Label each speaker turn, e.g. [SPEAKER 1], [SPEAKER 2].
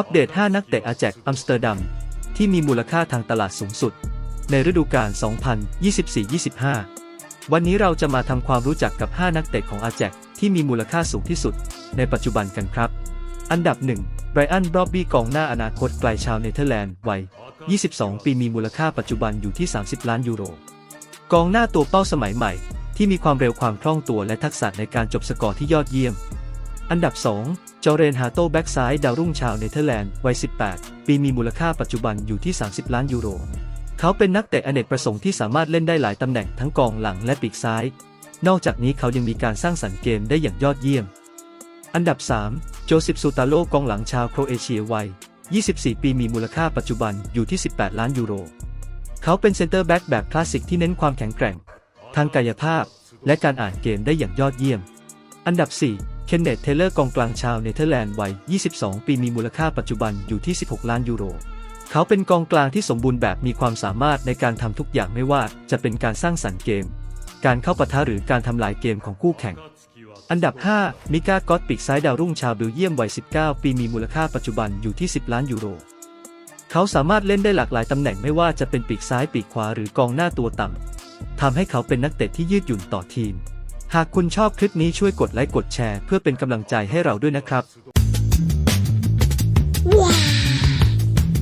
[SPEAKER 1] อัปเดต 5 นักเตะอาแจกอัมสเตอร์ดัมที่มีมูลค่าทางตลาดสูงสุด ในฤดูกาล 2024-25 วันนี้เราจะมาทำความรู้จักกับ 5 นักเตะของอาแจกที่มีมูลค่าสูงที่สุด ในปัจจุบันกันครับ อันดับ 1 ไบรอัน บรอบบี้ กองหน้าอนาคตไกลชาวเนเธอร์แลนด์ วัย 22 ปีมีมูลค่าปัจจุบันอยู่ที่ 30 ล้านยูโร กองหน้าตัวเป้าสมัยใหม่ ที่มีความเร็วความคล่องตัวและทักษะในการจบสกอร์ที่ยอดเยี่ยม อันดับ 2 จอเรนฮาโต้แบ็กซ้ายดาวรุ่งชาวเนเธอร์แลนด์วัย 18 ปีมีมูลค่าปัจจุบันอยู่ที่ 30 ล้านยูโร เขาเป็นนักเตะอเนกประสงค์ที่สามารถเล่นได้หลายตำแหน่งทั้งกองหลังและปีกซ้าย นอกจากนี้เขายังมีการสร้างสรรค์เกมได้อย่างยอดเยี่ยม อันดับ 3 โจซิปซูตาโลกองหลังชาวโครเอเชียวัย 24 ปีมีมูลค่าปัจจุบันอยู่ที่ 18 ล้านยูโร เขาเป็นเซนเตอร์แบ็กแบบคลาสสิกที่เน้นความแข็งแกร่ง ทางกายภาพ และการอ่านเกมได้อย่างยอดเยี่ยม อันดับ 4 เคนเนตเทเลอร์กองกลางชาวเนเธอร์แลนด์วัย 22 ปีมีมูลค่าปัจจุบันอยู่ที่ 16 ล้านยูโร เขาเป็นกองกลางที่สมบูรณ์แบบมีความสามารถในการทำทุกอย่างไม่ว่าจะเป็นการสร้างสรรค์เกม การเข้าปะทะหรือการทำลายเกมของคู่แข่ง อันดับ 5 มิกากอตปีกซ้ายดาวรุ่งชาวเบลเยียมวัย 19 ปีมีมูลค่าปัจจุบันอยู่ที่ 10 ล้านยูโร เขาสามารถเล่นได้หลากหลายตำแหน่งไม่ว่าจะเป็นปีกซ้ายปีกขวาหรือกองหน้าตัวต่ำทำให้เขาเป็นนักเตะที่ยืดหยุ่นต่อทีม หากคุณชอบคลิปนี้ช่วยกดไลค์กดแชร์เพื่อเป็นกำลังใจให้เราด้วยนะครับ